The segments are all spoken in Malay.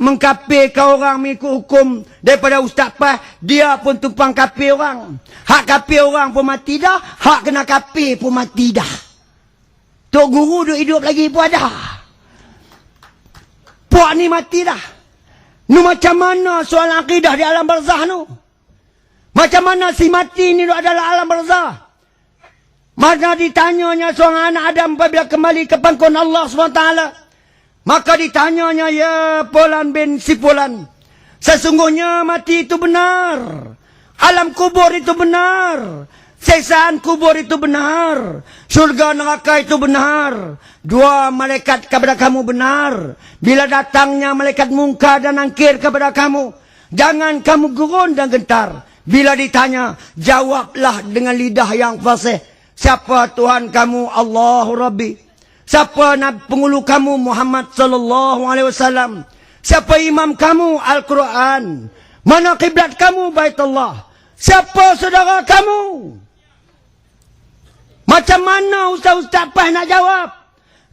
mengkapirkan orang mengikut hukum daripada Ustaz Pah, dia pun tumpang kapir orang. Hak kapir orang pun mati dah, hak kena kapir pun mati dah. Tok guru duk hidup lagi pun ada. Puak ni mati dah. Nu macam mana soal akidah di alam barzah nu? Macam mana si mati ni duk adalah alam barzah? Mana ditanyanya seorang anak Adam apabila kembali ke pangkuan Allah SWT. Maka ditanyanya, ya Polan bin si Polan. Sesungguhnya mati itu benar. Alam kubur itu benar. Sesaan kubur itu benar. Surga neraka itu benar. Dua malaikat kepada kamu benar. Bila datangnya malaikat mungkar dan angkir kepada kamu. Jangan kamu gurun dan gentar. Bila ditanya, jawablah dengan lidah yang fasih. Siapa Tuhan kamu? Allahu Rabbi. Siapa penghulu kamu? Muhammad sallallahu alaihi wasallam. Siapa imam kamu? Al-Quran. Mana kiblat kamu? Baitullah. Siapa saudara kamu? Macam mana ustaz-ustaz pas nak jawab?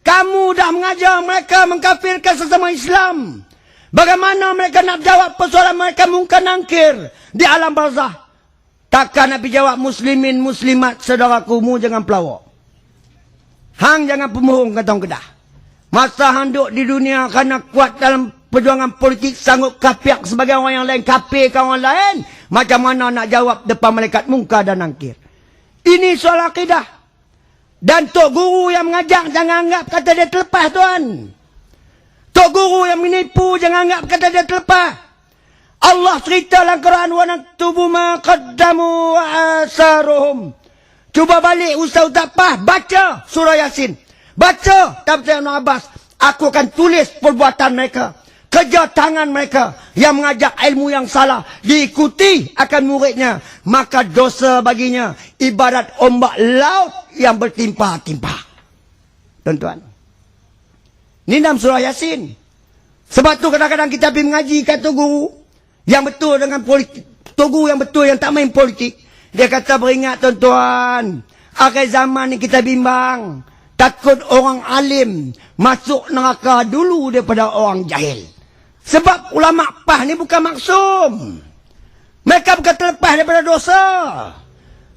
Kamu dah mengajar mereka mengkafirkan sesama Islam. Bagaimana mereka nak jawab persoalan mereka mungkin nangkir di alam barzah? Takkan Nabi jawab muslimin muslimat saudaraku mu jangan pelawak. Hang jangan pemohong kata orang kedah. Masa hang duduk di dunia kerana kuat dalam perjuangan politik sanggup kapiak sebagai orang yang lain kapir ke orang lain. Macam mana nak jawab depan malaikat mungkar dan nangkir. Ini soal akidah. Dan Tok Guru yang mengajak jangan anggap kata dia terlepas tuan. Tok Guru yang menipu jangan anggap kata dia terlepas. Allah cerita dalam Quran wa naktubu ma qaddamu wa asaruhum. Cuba balik Ustaz Ustaz Pah baca surah Yasin. Baca tafsir Ibn Abbas. Aku akan tulis perbuatan mereka. Kerja tangan mereka yang mengajak ilmu yang salah diikuti akan muridnya. Maka dosa baginya ibarat ombak laut yang bertimpa-timpa. Tuan-tuan. Ini dalam surah Yasin. Sebab tu kadang-kadang kita pergi mengaji kata guru. Yang betul dengan politik. Togu yang betul yang tak main politik. Dia kata beringat tuan-tuan. Akhir zaman ni kita bimbang. Takut orang alim masuk neraka dulu daripada orang jahil. Sebab ulama pah ni bukan maksum. Mereka bukan terlepas daripada dosa.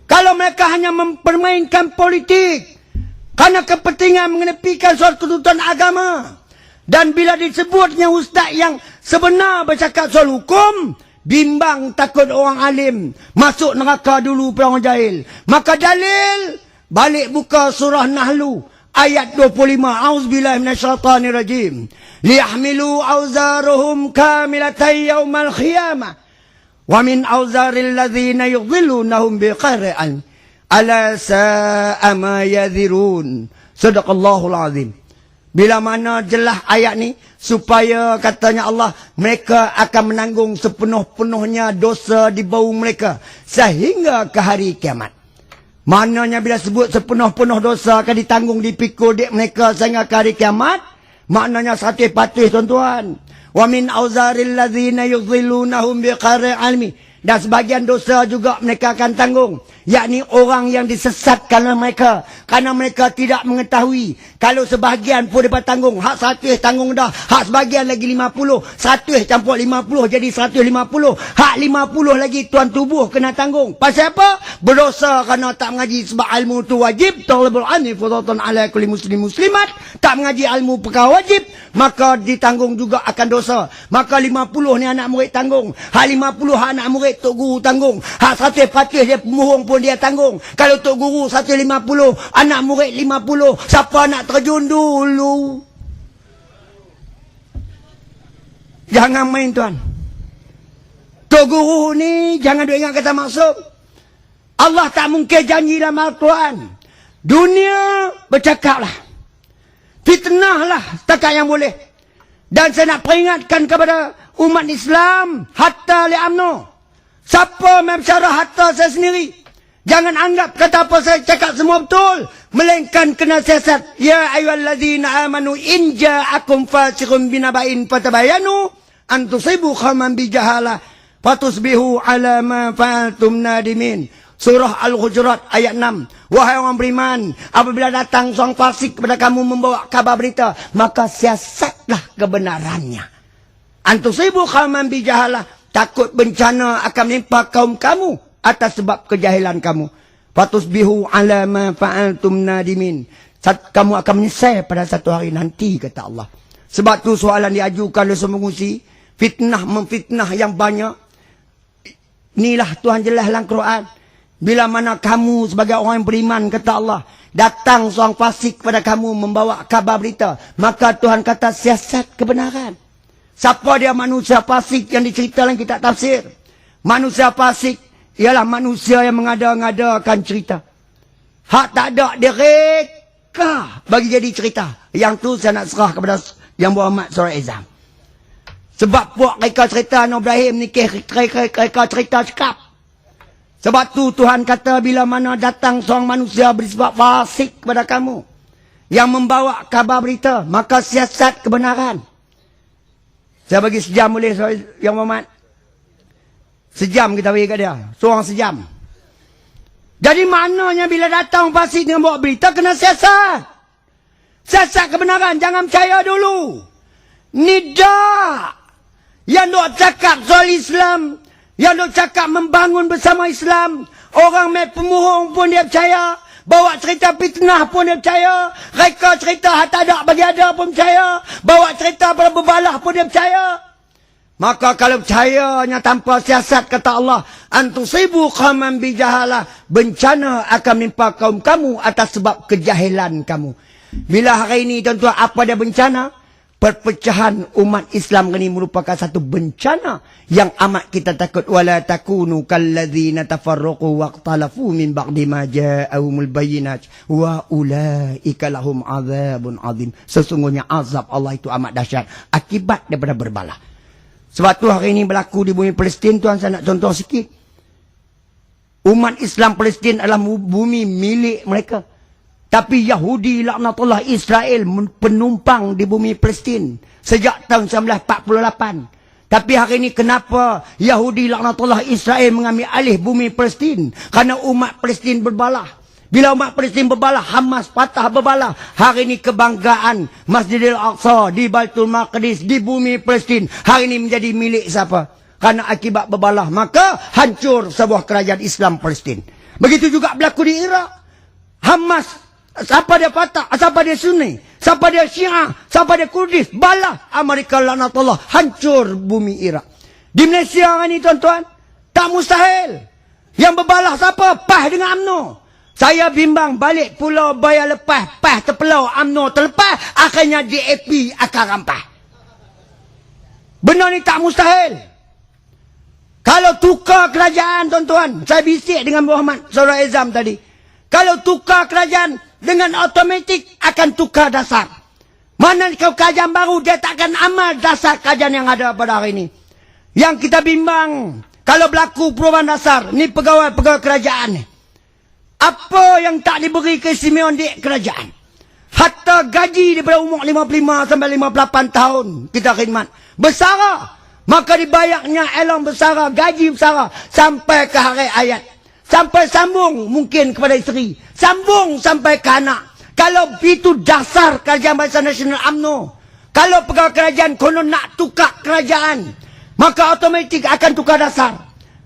Kalau mereka hanya mempermainkan politik. Karena kepentingan mengenepikan suatu kedudukan agama. Dan bila disebutnya ustaz yang sebenar bercakap soal hukum, bimbang takut orang alim masuk neraka dulu pada orang jahil. Maka dalil, balik buka surah Nahlu ayat 25. Auzubillahi minasyaitanirrajim. Liyahmilu auzaruhum kamilatan yaumal khiyamah. Wa min auzaril ladzina yudhillunahum biqara'an. Ala sa'a ma yadhirun. Sadaqallahul azim. Bila mana jelas ayat ni supaya katanya Allah mereka akan menanggung sepenuh-penuhnya dosa di bau mereka sehingga ke hari kiamat. Maknanya bila sebut sepenuh-penuh dosa akan ditanggung dipikul dek mereka sehingga ke hari kiamat, maknanya satu patih tuan-tuan. Wa min auzaril ladzina yudhillunahum biqari almi dan sebagian dosa juga mereka akan tanggung. Yakni orang yang disesatkan oleh mereka. Kerana mereka tidak mengetahui. Kalau sebahagian pun dapat tanggung. Hak satu tanggung dah. Hak sebahagian lagi lima puluh. Satu campur lima puluh jadi satu lima puluh. Hak lima puluh lagi tuan tubuh kena tanggung. Pasal apa? Berdosa kerana tak mengaji sebab ilmu tu wajib. Talibul ani fudatan ala kulli muslim muslimat. Tak mengaji ilmu perkara wajib. Maka ditanggung juga akan dosa. Maka lima puluh ni anak murid tanggung. Hak lima puluh anak murid murid Tok Guru tanggung. Hak satu patih dia pemohong pun dia tanggung. Kalau Tok Guru satu lima puluh, anak murid lima puluh, siapa nak terjun dulu? Jangan main tuan. Tok Guru ni jangan duk ingat kata maksud. Allah tak mungkin janji dalam Al-Quran. Dunia bercakaplah. Fitnahlah setakat yang boleh. Dan saya nak peringatkan kepada umat Islam hatta li'amnu. Siapa main bicara harta saya sendiri? Jangan anggap kata apa saya cakap semua betul. Melainkan kena siasat. Ya ayuhallazina amanu in ja'akum fasiqun binaba'in fatabayanu an tusibu khaman bijahala fatusbihu ala ma fa'altum nadimin. Surah Al-Hujurat ayat 6. Wahai orang beriman, apabila datang seorang fasik kepada kamu membawa kabar berita, maka siasatlah kebenarannya. Antusibu khaman bijahalah. Takut bencana akan menimpa kaum kamu atas sebab kejahilan kamu. Fatusbihu ala ma fa'altum nadimin. Kamu akan menyesal pada satu hari nanti, kata Allah. Sebab tu soalan diajukan oleh semua mengusi. Fitnah memfitnah yang banyak. Inilah Tuhan jelas dalam Quran. Bila mana kamu sebagai orang yang beriman, kata Allah. Datang seorang fasik kepada kamu membawa kabar berita. Maka Tuhan kata siasat kebenaran. Siapa dia manusia fasik yang diceritakan kita tafsir? Manusia fasik ialah manusia yang mengada-ngadakan cerita. Hak tak ada dia reka bagi jadi cerita. Yang tu saya nak serah kepada yang Muhammad Surah Izam. Sebab puak reka cerita Nabi Ibrahim ni reka cerita cekap. Sebab tu Tuhan kata bila mana datang seorang manusia berisbab fasik kepada kamu. Yang membawa kabar berita. Maka siasat kebenaran. Saya bagi sejam boleh yang Muhammad. Sejam kita bagi kat dia. Seorang sejam. Jadi maknanya bila datang pasti dengan bawa berita kena siasat. Siasat kebenaran. Jangan percaya dulu. Nida. Yang duk cakap soal Islam. Yang duk cakap membangun bersama Islam. Orang mai pemuhung pun dia percaya. Bawa cerita fitnah pun dia percaya. Reka cerita harta ada bagi ada pun percaya. Bawa cerita berbalah pun dia percaya. Maka kalau percayanya tanpa siasat kata Allah. Antusibu qaman bijahalah. Bencana akan menimpa kaum kamu atas sebab kejahilan kamu. Bila hari ini tuan-tuan apa dia bencana? perpecahan umat Islam ini merupakan satu bencana yang amat kita takut wala takunu kalladzina tafarraqu waqtalafu min ba'di ma ja'ahumul bayyinat wa ulaika lahum adzabun azim sesungguhnya azab Allah itu amat dahsyat akibat daripada berbalah sebab tu hari ini berlaku di bumi Palestin tuan saya nak contoh sikit umat Islam Palestin adalah bumi milik mereka tapi Yahudi laknatullah Israel penumpang di bumi Palestin sejak tahun 1948. Tapi hari ini kenapa Yahudi laknatullah Israel mengambil alih bumi Palestin? Karena umat Palestin berbalah. Bila umat Palestin berbalah, Hamas patah berbalah. Hari ini kebanggaan Masjidil Aqsa di Baitul Maqdis di bumi Palestin. Hari ini menjadi milik siapa? Karena akibat berbalah. Maka hancur sebuah kerajaan Islam Palestin. Begitu juga berlaku di Iraq. Hamas Siapa dia Fatah? Siapa dia Sunni? Siapa dia Syiah? Siapa dia Kurdis? Balah Amerika lanatullah. Hancur bumi Iraq. Di Malaysia ini tuan-tuan. Tak mustahil. Yang berbalah siapa? Pah dengan UMNO. Saya bimbang balik pulau bayar lepas. Pah terpelau UMNO terlepas. Akhirnya DAP akan rampah. Benar ni tak mustahil. Kalau tukar kerajaan tuan-tuan. Saya bisik dengan Muhammad Surah Ezam tadi. Kalau tukar kerajaan dengan automatik akan tukar dasar. Mana kau kajian baru, dia takkan amal dasar kajian yang ada pada hari ini. Yang kita bimbang, kalau berlaku perubahan dasar, ni pegawai-pegawai kerajaan ni. Apa yang tak diberi keistimewaan di kerajaan? Hatta gaji daripada umur 55 sampai 58 tahun kita khidmat. Besar. Maka dibayarnya elang besar, gaji besar sampai ke hari ayat. Sampai sambung mungkin kepada isteri. Sambung sampai ke anak. Kalau itu dasar kerajaan Barisan Nasional UMNO. Kalau pegawai kerajaan konon nak tukar kerajaan. Maka otomatik akan tukar dasar.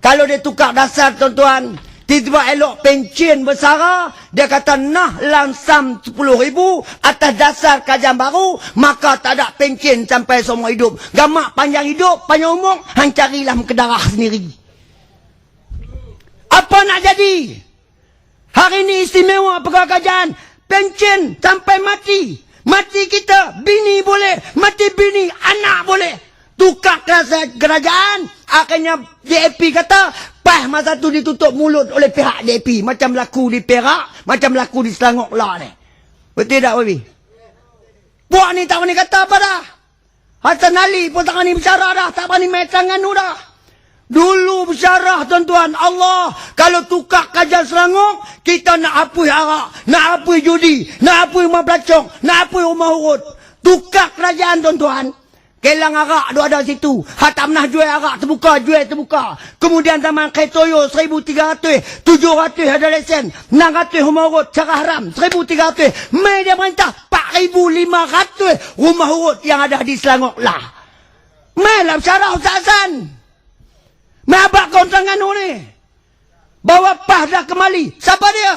Kalau dia tukar dasar tuan-tuan. Tiba-tiba elok pencen besar. Dia kata nah langsam 10 ribu. Atas dasar kerajaan baru. Maka tak ada pencen sampai semua hidup. Gamak panjang hidup, panjang umur. Hang carilah kedarah sendiri. Apa nak jadi? Hari ini istimewa pegawai kerajaan. Pencen sampai mati. Mati kita, bini boleh. Mati bini, anak boleh. Tukar kerajaan. Akhirnya DAP kata, pah masa tu ditutup mulut oleh pihak DAP. Macam laku di Perak, macam laku di Selangor lah ni. Betul tak, Wabi? Puak ni tak berani kata apa dah. Hasan Ali pun tak berani bicara dah. Tak berani main tangan tu dah. Dulu bersyarah tuan-tuan Allah Kalau tukar kajian Selangor Kita nak hapus arak Nak hapus judi Nak hapus rumah belacong Nak hapus rumah urut Tukar kerajaan tuan-tuan Kelang arak ada ada situ Hak tak pernah jual arak terbuka Jual terbuka Kemudian taman Kretoyo 1300 700 ada lesen 600 rumah urut cara haram 1300 Mai dia perintah 4500 rumah urut yang ada di Selangor lah Malah dah bersyarah Ustaz Hasan. Mabak kontangan ni. Bawa pah dah kembali. Siapa dia?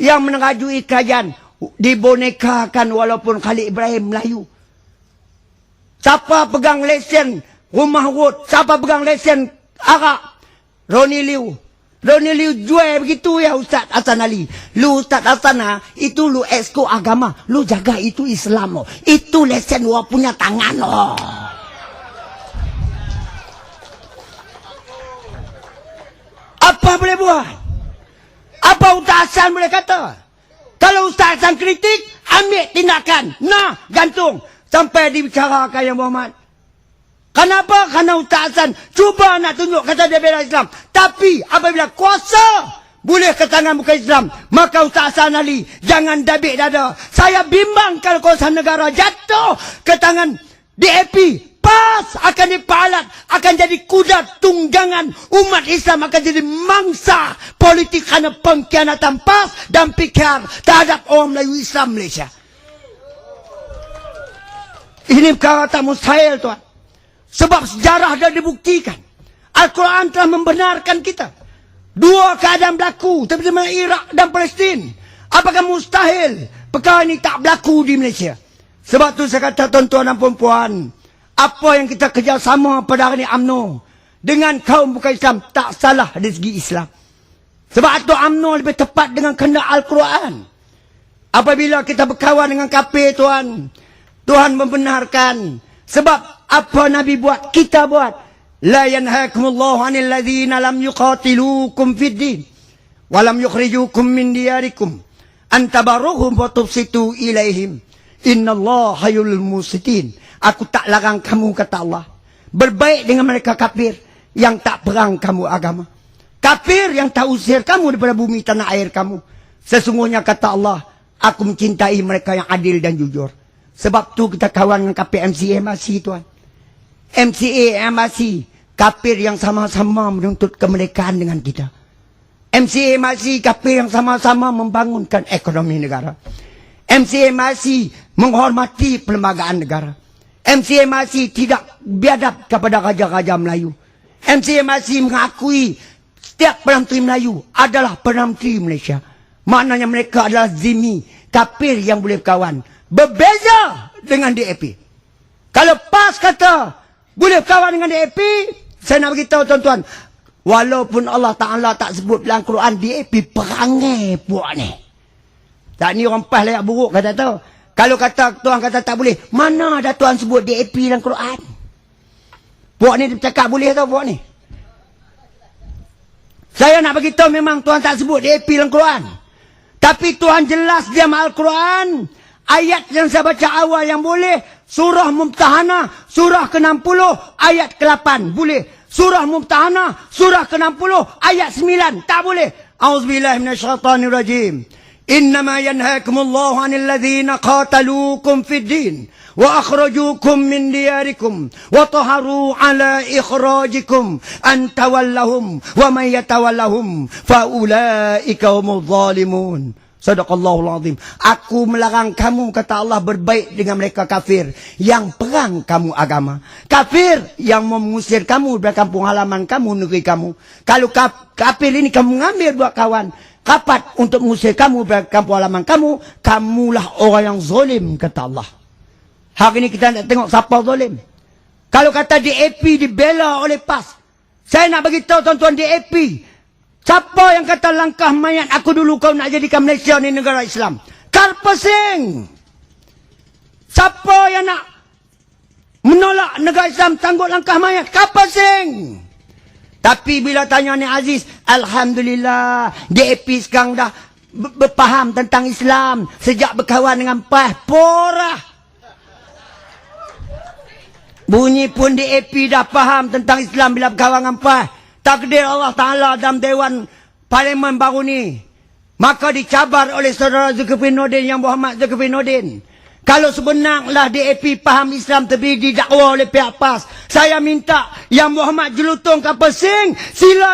Yang menerajui kajian. Dibonekakan walaupun Khalid Ibrahim Melayu. Siapa pegang lesen rumah road? Siapa pegang lesen arak? Roni Liu. Roni Liu jual begitu ya Ustaz Hasan Ali. Lu Ustaz Hasan ha, itu lu esko agama. Lu jaga itu Islam. Oh. Itu lesen lu punya tangan. Oh. Apa boleh buat? Apa Ustaz Hasan boleh kata? Kalau Ustaz Hasan kritik, ambil tindakan. Nah, gantung. Sampai dibicarakan yang Muhammad. Kenapa? Karena Ustaz Hasan cuba nak tunjuk kata dia bela Islam. Tapi apabila kuasa boleh ke tangan bukan Islam. Maka Ustaz Hasan Ali jangan dabik dada. Saya bimbang kalau kuasa negara jatuh ke tangan DAP. Pas akan dipalat. Akan jadi kuda tunggangan. Umat Islam akan jadi mangsa politik kerana pengkhianatan PAS dan PKR terhadap orang Melayu Islam Malaysia. Ini tak mustahil tuan. Sebab sejarah dah dibuktikan. Al-Quran telah membenarkan kita. Dua keadaan berlaku. Terutama Iraq dan Palestin. Apakah mustahil perkara ini tak berlaku di Malaysia? Sebab tu saya kata tuan-tuan dan perempuan. Apa yang kita kerjasama pada hari ini UMNO. Dengan kaum bukan Islam. Tak salah dari segi Islam. Sebab itu UMNO lebih tepat dengan kena Al-Quran. Apabila kita berkawan dengan kafir tuan. Tuhan membenarkan. Sebab apa Nabi buat, kita buat. La yanhakumullahu anil ladhina lam yuqatilukum fid din. Walam yukhrijukum min diyarikum. Antabaruhum wa tubsitu ilaihim. Inna Allah hayul musitin. Aku tak larang kamu, kata Allah. Berbaik dengan mereka kafir. Yang tak perang kamu agama. Kafir yang tak usir kamu daripada bumi tanah air kamu. Sesungguhnya kata Allah. Aku mencintai mereka yang adil dan jujur. Sebab tu kita kawan dengan kafir MCA masih tuan. MCA masih kafir yang sama-sama menuntut kemerdekaan dengan kita. MCA masih kafir yang sama-sama membangunkan ekonomi negara. MCA masih menghormati perlembagaan negara. MCA masih tidak biadab kepada raja-raja Melayu. MCA masih mengakui setiap Perdana Melayu adalah Perdana Malaysia. Maknanya mereka adalah zimi, kafir yang boleh berkawan. Berbeza dengan DAP. Kalau PAS kata boleh berkawan dengan DAP, saya nak beritahu tuan-tuan. Walaupun Allah Ta'ala tak sebut dalam Quran, DAP perangai buat ni. Tak ni orang PAS layak buruk kata tu. Kalau kata Tuhan kata tak boleh, mana ada Tuhan sebut DAP dalam Quran? Buat ni dia cakap boleh tau buat ni. Saya nak beritahu memang Tuhan tak sebut DAP dalam Quran. Tapi Tuhan jelas dia Al-Quran. Ayat yang saya baca awal yang boleh. Surah Mumtahanah. Surah ke-60. Ayat ke-8. Boleh. Surah Mumtahanah. Surah ke-60. Ayat 9. Tak boleh. A'udzubillahiminasyaitanirrajim. إنما ينهاكم الله عن الذين قاتلوكم في الدين وأخرجوكم من دياركم وطهروا على إخراجكم أن تولهم ومن يتولهم فأولئك هم الظالمون Sadaqallahul azim. Aku melarang kamu, kata Allah, berbaik dengan mereka kafir. Yang perang kamu agama. Kafir yang mengusir kamu dari kampung halaman kamu, negeri kamu. Kalau kafir ini kamu mengambil buat kawan. Kapat untuk mengusir kamu dari kampung halaman kamu. Kamulah orang yang zolim, kata Allah. Hari ini kita nak tengok siapa zolim. Kalau kata DAP dibela oleh PAS. Saya nak beritahu tuan-tuan DAP. Siapa yang kata langkah mayat aku dulu kau nak jadikan Malaysia ni negara Islam? Karpesing. Siapa yang nak menolak negara Islam tangguh langkah mayat? Karpesing. Tapi bila tanya ni Aziz, Alhamdulillah, DAP sekarang dah berfaham tentang Islam sejak berkawan dengan PAH. Porah. Bunyi pun DAP dah faham tentang Islam bila berkawan dengan PAH takdir Allah Ta'ala dalam Dewan Parlimen baru ni. Maka dicabar oleh saudara Zulkifli Nordin yang Muhammad Zulkifli Nordin. Kalau sebenarnya DAP faham Islam tapi didakwa oleh pihak PAS. Saya minta yang Muhammad Jelutong kapal sing sila